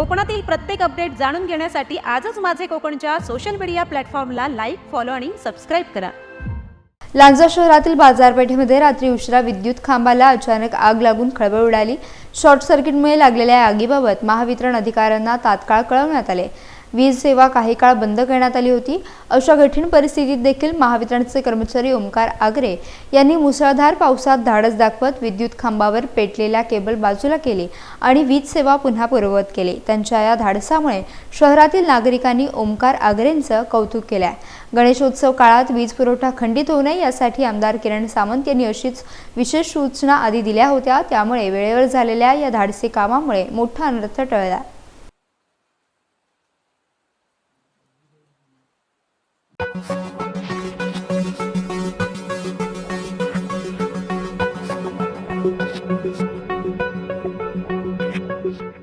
कोकणातील प्रत्येक अपडेट जाणून घेण्यासाठी आजच माझे कोकणच्या सोशल मीडिया प्लॅटफॉर्मला लाईक फॉलो आणि सबस्क्राईब करा. लांजा शहरातील बाजारपेठेमध्ये रात्री उशिरा विद्युत खांबाला अचानक आग लागून खळबळ उडाली. शॉर्ट सर्किटमुळे लागलेल्या आगीबाबत महावितरण अधिकाऱ्यांना तात्काळ कळवण्यात आले. वीज सेवा काही काळ बंद करण्यात आली होती. अशा कठीण परिस्थितीत देखील महावितरणचे कर्मचारी ओमकार आगरे यांनी मुसळधार पावसात धाडस दाखवत विद्युत खांबावर पेटलेल्या केबल बाजूला केली आणि वीज सेवा पुन्हा पूर्ववत केली. त्यांच्या या धाडसामुळे शहरातील नागरिकांनी ओमकार आगरेंचं कौतुक केलं आहे गणेशोत्सव काळात वीज पुरवठा खंडित होऊ नये यासाठी आमदार किरण सामंत यांनी अशीच विशेष सूचना आधी दिल्या होत्या. त्यामुळे वेळेवर झालेल्या या धाडसी कामामुळे मोठा अनर्थ टळला. Thank you.